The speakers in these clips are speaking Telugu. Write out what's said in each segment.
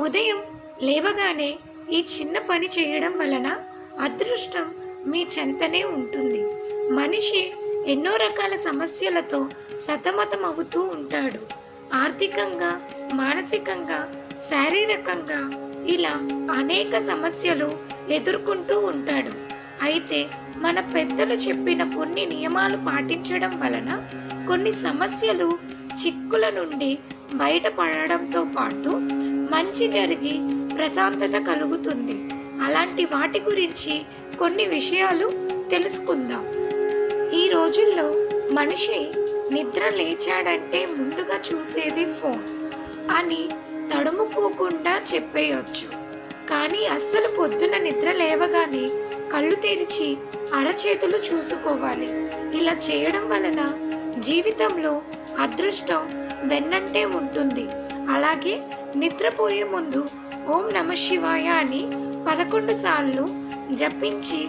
ఉదయం లేవగానే ఈ చిన్న పని చేయడం వలన అదృష్టం మీ చెంతనే ఉంటుంది. మనిషి ఎన్నో రకాల సమస్యలతో సతమతం అవుతూ ఉంటాడు. ఆర్థికంగా మానసికంగా శారీరకంగా ఇలా అనేక సమస్యలు ఎదుర్కొంటూ ఉంటాడు. అయితే మన పెద్దలు చెప్పిన కొన్ని నియమాలు పాటించడం వలన కొన్ని సమస్యలు చిక్కుల నుండి బయటపడడంతో పాటు మంచి జరిగి ప్రశాంతత కలుగుతుంది. అలాంటి వాటి గురించి కొన్ని విషయాలు తెలుసుకుందాం. ఈ రోజుల్లో మనిషి నిద్ర లేచాడంటే ముందుగా చూసేది ఫోన్ అని తడుముకోకుండా చెప్పేయొచ్చు. కానీ అస్సలు పొద్దున నిద్ర లేవగానే కళ్ళు తెరిచి అరచేతులు చూసుకోవాలి. ఇలా చేయడం వలన జీవితంలో అదృష్టం వెన్నంటే ఉంటుంది. అలాగే నిద్రపోయే ముందు ఓం నమ శివాయ అని పదకొండు సార్లు జపించి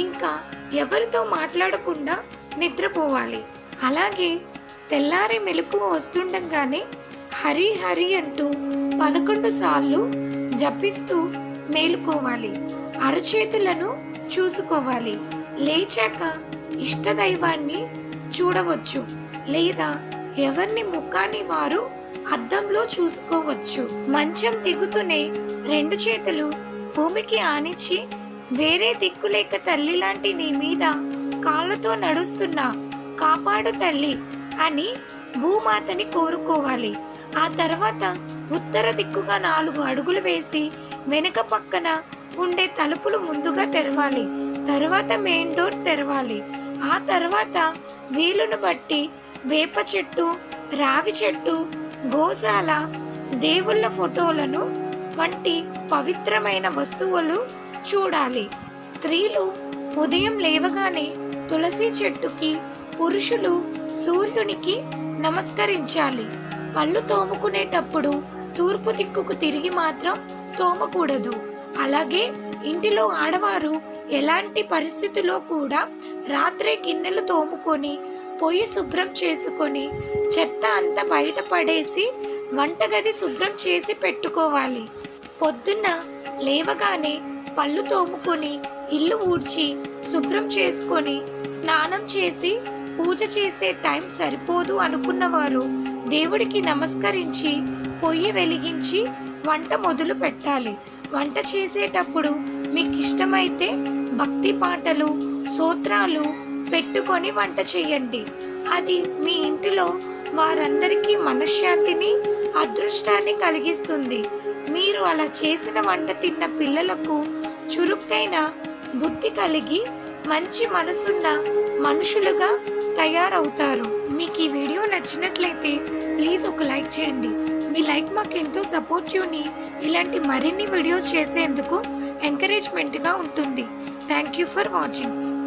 ఇంకా ఎవరితో మాట్లాడకుండా నిద్రపోవాలి. అలాగే తెల్లారి మెలకు వస్తుండగానే హరి హరి అంటూ పదకొండు సార్లు జపిస్తూ మేలుకోవాలి. అరచేతులను చూసుకోవాలి. లేచాక ఇష్టదైవాన్ని చూడవచ్చు. లేదా ఎవరిని ముఖాన్ని వారు అద్దంలో చూసుకోవచ్చు. మంచం దిగుతూనే రెండు చేతులు భూమికి ఆనించి వేరే దిక్కులేక తల్లి లాంటి నీ మీద కాళ్ళతో నడుస్తున్నా కాపాడు తల్లి అని భూమాతని కోరుకోవాలి. ఆ తర్వాత ఉత్తర దిక్కుగా నాలుగు అడుగులు వేసి వెనుక పక్కన ఉండే తలుపులు ముందుగా తెరవాలి. తర్వాత మెయిన్ డోర్ తెరవాలి. ఆ తర్వాత వీలును బట్టి వేప చెట్టు రావి చెట్టు గోశాల దేవుళ్ళ ఫోటోలను వంటి పవిత్రమైన వస్తువులు చూడాలి. స్త్రీలు ఉదయం లేవగానే తులసి చెట్టుకి పురుషులు సూర్యునికి నమస్కరించాలి. పళ్ళు తోముకునేటప్పుడు తూర్పు దిక్కుకు తిరిగి మాత్రం తోమకూడదు. అలాగే ఇంటిలో ఆడవారు ఎలాంటి పరిస్థితిలో కూడా రాత్రే గిన్నెలు తోముకొని పొయ్యి శుభ్రం చేసుకొని చెత్త అంతా బయట పడేసి వంటగది శుభ్రం చేసి పెట్టుకోవాలి. పొద్దున్న లేవగానే పళ్ళు తోముకొని ఇల్లు ఊడ్చి శుభ్రం చేసుకొని స్నానం చేసి పూజ చేసే టైం సరిపోదు అనుకున్నవారు దేవుడికి నమస్కరించి పొయ్యి వెలిగించి వంట మొదలు పెట్టాలి. వంట చేసేటప్పుడు మీకు ఇష్టమైతే భక్తి పాటలు సూత్రాలు పెట్టుకొని వంట చేయండి. అది మీ ఇంటిలో వారందరికీ మనశ్శాంతిని అదృష్టాన్ని కలిగిస్తుంది. మీరు అలా చేసిన వంట తిన్న పిల్లలకు చురుక్కైన బుద్ధి కలిగి మంచి మనసున్న మనుషులుగా తయారవుతారు. మీకు ఈ వీడియో నచ్చినట్లయితే ప్లీజ్ ఒక లైక్ చేయండి. మీ లైక్ మాకు ఎంతో సపోర్టివ్ని ఇలాంటి మరిన్ని వీడియోస్ చేసేందుకు ఎంకరేజ్మెంట్గా ఉంటుంది. Thank you for watching